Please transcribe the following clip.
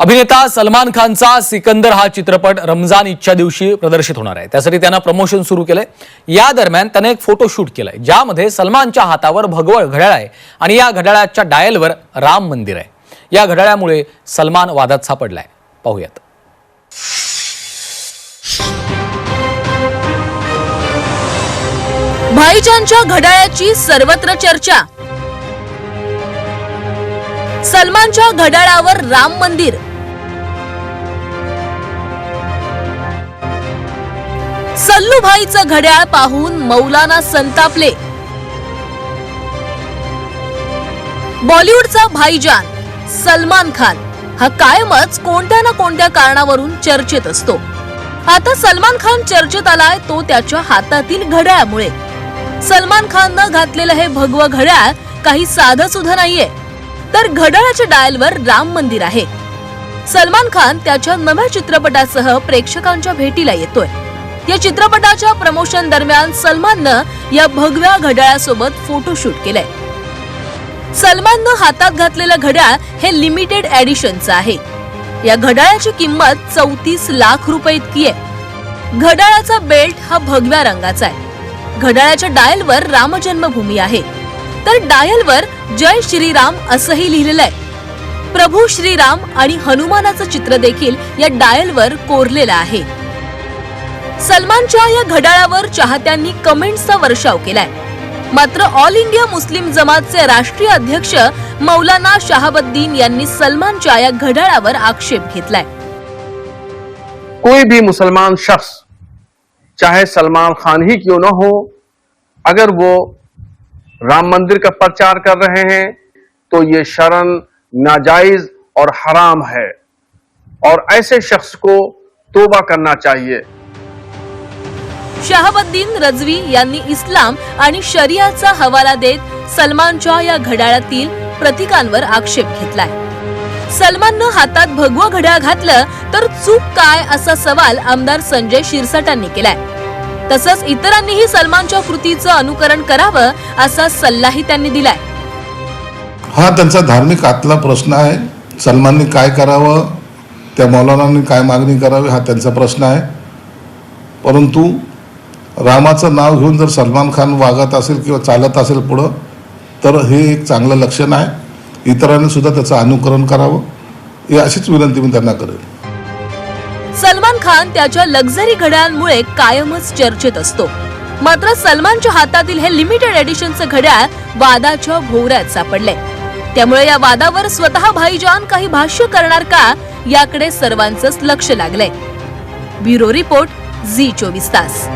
अभिनेता सलमान खानचा सिकंदर हा चित्रपट रमजान इच्छा दिवशी प्रदर्शित होणार आहे. त्यासाठी त्यानं प्रमोशन सुरू केलंय. या दरम्यान त्याने एक फोटोशूट केलाय ज्यामध्ये सलमानच्या हातावर भगवळ घड्याळ आहे आणि या घड्याळाच्या डायलवर राम मंदिर आहे. या घड्याळामुळे सलमान वादात सापडलाय. पाहूयात. भाईजानच्या घड्याळाची सर्वत्र चर्चा. सलमानच्या घड्याळावर राम मंदिर. सल्लूभाईचं घड्याळ पाहून मौलाना संतापले. बॉलिवूडचा भाईजान सलमान खान हा कायमच कोणत्या ना कोणत्या कारणावरून चर्चेत असतो. आता सलमान खान चर्चेत आलाय तो त्याच्या हातातील घड्याळामुळे. सलमान खाननं घातलेलं हे भगवं घड्याळ काही साधं सुद्धा नाहीये. तर घड्याळाच्या डायलवर राम मंदिर आहे. सलमान खान त्याच्या नव्या चित्रपटासह प्रेक्षकांच्या भेटीला येतोय. या चित्रपटाच्या प्रमोशन दरम्यान सलमाननं या भगव्या घड्याळासोबत फोटोशूट केलंय. सलमाननं हातात घातलेलं घड्याळ हे लिमिटेड ऍडिशनचं आहे. या घड्याळाची किंमत चौतीस लाख रुपये इतकी आहे. घड्याळाचा बेल्ट हा भगव्या रंगाचा आहे. घड्याळाच्या डायलवर रामजन्मभूमी आहे. तर डायलवर जय श्रीराम असंही लिहिलेलं आहे. प्रभू श्रीराम आणि हनुमानाचं चित्र देखील या डायलवर कोरलेलं आहे. सलमानच्या या घड्याळावर चाहत्यांनी कमेंट्सचा वर्षाव केलाय. मात्र ऑल इंडिया मुस्लिम जमातचे राष्ट्रीय अध्यक्ष मौलाना शहाबुद्दीन यांनी सलमानच्या या घड्याळावर आक्षेप घेतलाय. कोई भी मुसलमान शख्स चाहे सलमान खान ही क्यों ना हो अगर वो राम मंदिर का प्रचार कर रहे हैं तो ये शरण नाजायज और हराम है। और ऐसे शख्स को तोबा करना चाहिए। शहाबुद्दीन रजवी यांनी इस्लाम आणि शरियाचा हवाला देत सलमानच्या या घड्याळातील प्रतीकांवर आक्षेप घेतलाय. सलमाननं हातात भगवं घड्याळ घातलं तर चूक काय असा सवाल आमदार संजय शिरसाटांनी केलाय. तसंच इतरांनीही सलमानच्या कृतीचं अनुकरण करावं असा सल्लाही त्यांनी दिलाय. हा त्यांचा धार्मिक आतला प्रश्न आहे. सलमाननी काय करावं त्या मौलानांनी काय मागणी करावी हा त्यांचा प्रश्न आहे. परंतु रामाचं नाव घेऊन जर सलमान खान वागत असेल किंवा चालत असेल पुढं तर हे एक चांगलं लक्षण आहे. इतरांनी सुद्धा त्याचं अनुकरण करावं ही अशीच विनंती मी त्यांना करेल. सलमान खान त्याच्या लक्झरी घड्याळांमुळे कायमच चर्चेत असतो. मात्र सलमानच्या हातातील हे लिमिटेड एडिशनचं घड्याळ वादाच्या भोवऱ्यात सापडले त्यामुळे या वादावर स्वतः भाईजान काही भाष्य करणार का याकडे सर्वांचंच लक्ष लागलंय. ब्युरो रिपोर्ट झी चोवीस तास.